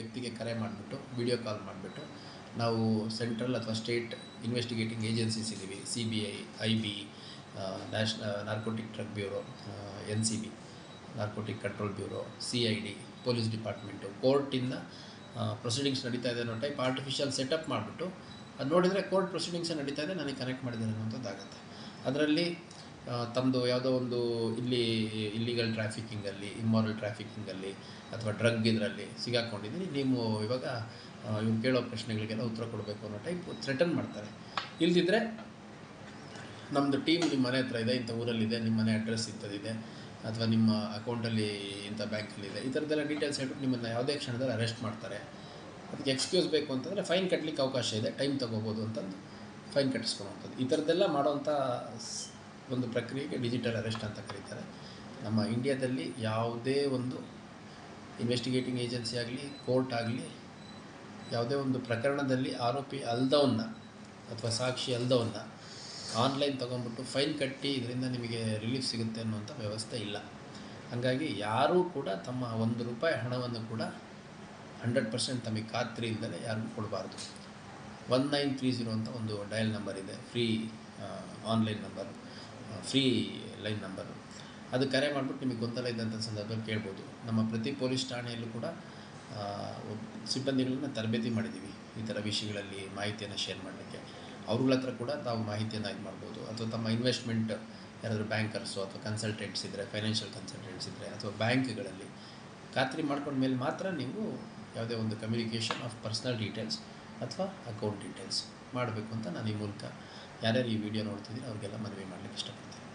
ವ್ಯಕ್ತಿಗೆ ಕರೆ ಮಾಡಿಬಿಟ್ಟು ವಿಡಿಯೋ ಕಾಲ್ ಮಾಡಿಬಿಟ್ಟು, ನಾವು ಸೆಂಟ್ರಲ್ ಅಥವಾ ಸ್ಟೇಟ್ ಇನ್ವೆಸ್ಟಿಗೇಟಿಂಗ್ ಏಜೆನ್ಸೀಸ್ ಇದ್ದೀವಿ. C B I I B ನ್ಯಾಷ್ narcotic drug bureau N C B narcotic control bureau C I D police department ಕೋರ್ಟಿಂದ proceedings ನಡೀತಾ ಇದೆ ಅನ್ನೋ ಟೈಪ್ ಆರ್ಟಿಫಿಷಿಯಲ್ ಸೆಟಪ್ ಮಾಡಿಬಿಟ್ಟು, ಅದು ನೋಡಿದರೆ ಕೋರ್ಟ್ ಪ್ರೊಸೀಡಿಂಗ್ಸೇ ನಡೀತಾ ಇದೆ, ನನಗೆ ಕನೆಕ್ಟ್ ಮಾಡಿದ್ದಾರೆ ಅನ್ನೋಂಥದ್ದಾಗುತ್ತೆ ಅದರಲ್ಲಿ ತಮ್ಮದು ಯಾವುದೋ ಒಂದು ಇಲ್ಲಿ ಇಲ್ಲಿಗಲ್ ಟ್ರಾಫಿಕ್ಕಿಂಗಲ್ಲಿ ಇಮ್ಮಾರಲ್ ಟ್ರಾಫಿಕ್ಕಿಂಗಲ್ಲಿ ಅಥವಾ ಡ್ರಗ್ ಇದರಲ್ಲಿ ಸಿಗಾಕೊಂಡಿದ್ದೀನಿ, ನೀವು ಇವಾಗ ಇವ್ರು ಕೇಳೋ ಪ್ರಶ್ನೆಗಳಿಗೆಲ್ಲ ಉತ್ತರ ಕೊಡಬೇಕು ಅನ್ನೋ ಟೈಪ್ ಥ್ರೆಟನ್ ಮಾಡ್ತಾರೆ. ಇಲ್ದಿದ್ರೆ ನಮ್ಮದು ಟೀಮ್ ನಿಮ್ಮ ಮನೆ ಹತ್ರ ಇದೆ, ಇಂಥ ಊರಲ್ಲಿದೆ, ನಿಮ್ಮ ಮನೆ ಅಡ್ರೆಸ್ ಇಂಥದ್ದಿದೆ, ಅಥವಾ ನಿಮ್ಮ ಅಕೌಂಟಲ್ಲಿ ಇಂಥ ಬ್ಯಾಂಕಲ್ಲಿದೆ ಈ ಥರದ್ದೆಲ್ಲ ಡೀಟೇಲ್ಸ್ ಹೇಳ್ಬಿಟ್ಟು ನಿಮ್ಮನ್ನು ಯಾವುದೇ ಕ್ಷಣದಲ್ಲಿ ಅರೆಸ್ಟ್ ಮಾಡ್ತಾರೆ. ಅದಕ್ಕೆ ಎಕ್ಸ್ಕ್ಯೂಸ್ ಬೇಕು ಅಂತಂದರೆ ಫೈನ್ ಕಟ್ಟಲಿಕ್ಕೆ ಅವಕಾಶ ಇದೆ ಟೈಮ್ ತೊಗೋಬೋದು ಅಂತಂದು ಫೈನ್ ಕಟ್ಟಿಸ್ಕೊಳ್ಳೋವಂಥದ್ದು ಈ ಥರದ್ದೆಲ್ಲ ಮಾಡೋವಂಥ ಒಂದು ಪ್ರಕ್ರಿಯೆಗೆ ಡಿಜಿಟಲ್ ಅರೆಸ್ಟ್ ಅಂತ ಕರೀತಾರೆ. ನಮ್ಮ ಇಂಡಿಯಾದಲ್ಲಿ ಯಾವುದೇ ಒಂದು ಇನ್ವೆಸ್ಟಿಗೇಟಿಂಗ್ ಏಜೆನ್ಸಿ ಆಗಲಿ ಕೋರ್ಟ್ ಆಗಲಿ, ಯಾವುದೇ ಒಂದು ಪ್ರಕರಣದಲ್ಲಿ ಆರೋಪಿ ಅಲ್ದವನ್ನ ಅಥವಾ ಸಾಕ್ಷಿ ಅಲ್ದವನ್ನ ಆನ್ಲೈನ್ ತೊಗೊಂಡ್ಬಿಟ್ಟು ಫೈನ್ ಕಟ್ಟಿ ಇದರಿಂದ ನಿಮಗೆ ರಿಲೀಫ್ ಸಿಗುತ್ತೆ ಅನ್ನುವಂಥ ವ್ಯವಸ್ಥೆ ಇಲ್ಲ. ಹಾಗಾಗಿ ಯಾರೂ ಕೂಡ ತಮ್ಮ ಒಂದು ರೂಪಾಯಿ ಹಣವನ್ನು ಕೂಡ ಹಂಡ್ರೆಡ್ ಪರ್ಸೆಂಟ್ ತಮಗೆ ಖಾತ್ರಿಯಿಂದಲೇ ಯಾರಿಗೂ ಕೊಡಬಾರ್ದು. ಒನ್ ನೈನ್ ತ್ರೀ ಜೀರೋ ಅಂತ ಒಂದು ಡಯಲ್ ನಂಬರ್ ಇದೆ. Free online number free line number. ಅದು ಕರೆ ಮಾಡಿಬಿಟ್ಟು ನಿಮಗೆ ಗೊಂದಲ ಇದ್ದಂಥ ಸಂದರ್ಭದಲ್ಲಿ ಕೇಳ್ಬೋದು. ನಮ್ಮ ಪ್ರತಿ ಪೊಲೀಸ್ ಠಾಣೆಯಲ್ಲೂ ಕೂಡ ಸಿಬ್ಬಂದಿಗಳನ್ನ ತರಬೇತಿ ಮಾಡಿದ್ದೀವಿ. ಈ ಥರ ವಿಷಯಗಳಲ್ಲಿ ಮಾಹಿತಿಯನ್ನು ಶೇರ್ ಮಾಡಲಿಕ್ಕೆ. ಅವ್ರಗಳ ಹತ್ರ ಕೂಡ ತಾವು ಮಾಹಿತಿಯನ್ನು ಇದು ಮಾಡ್ಬೋದು. ಅಥವಾ ತಮ್ಮ ಇನ್ವೆಸ್ಟ್ಮೆಂಟ್ ಯಾರಾದರೂ ಬ್ಯಾಂಕರ್ಸು ಅಥವಾ ಕನ್ಸಲ್ಟೆಂಟ್ಸ್ ಇದ್ದರೆ ಫೈನಾನ್ಷಿಯಲ್ ಕನ್ಸಲ್ಟೆಂಟ್ಸ್ ಇದ್ದರೆ ಅಥವಾ ಬ್ಯಾಂಕ್ಗಳಲ್ಲಿ ಖಾತ್ರಿ ಮಾಡ್ಕೊಂಡ ಮೇಲೆ ಮಾತ್ರ ನೀವು ಯಾವುದೇ ಒಂದು ಕಮ್ಯುನಿಕೇಷನ್ ಆಫ್ ಪರ್ಸ್ನಲ್ ಡೀಟೇಲ್ಸ್ ಅಥವಾ ಅಕೌಂಟ್ ಡೀಟೇಲ್ಸ್ ಮಾಡಬೇಕು ಅಂತ ನಾನು ಈ ಮೂಲಕ ಯಾರ್ಯಾರು ಈ ವಿಡಿಯೋ ನೋಡ್ತಿದ್ದೀನಿ ಅವ್ರಿಗೆಲ್ಲ ಮದುವೆ ಮಾಡಲಿಕ್ಕೆ ಇಷ್ಟಪಡ್ತೀನಿ.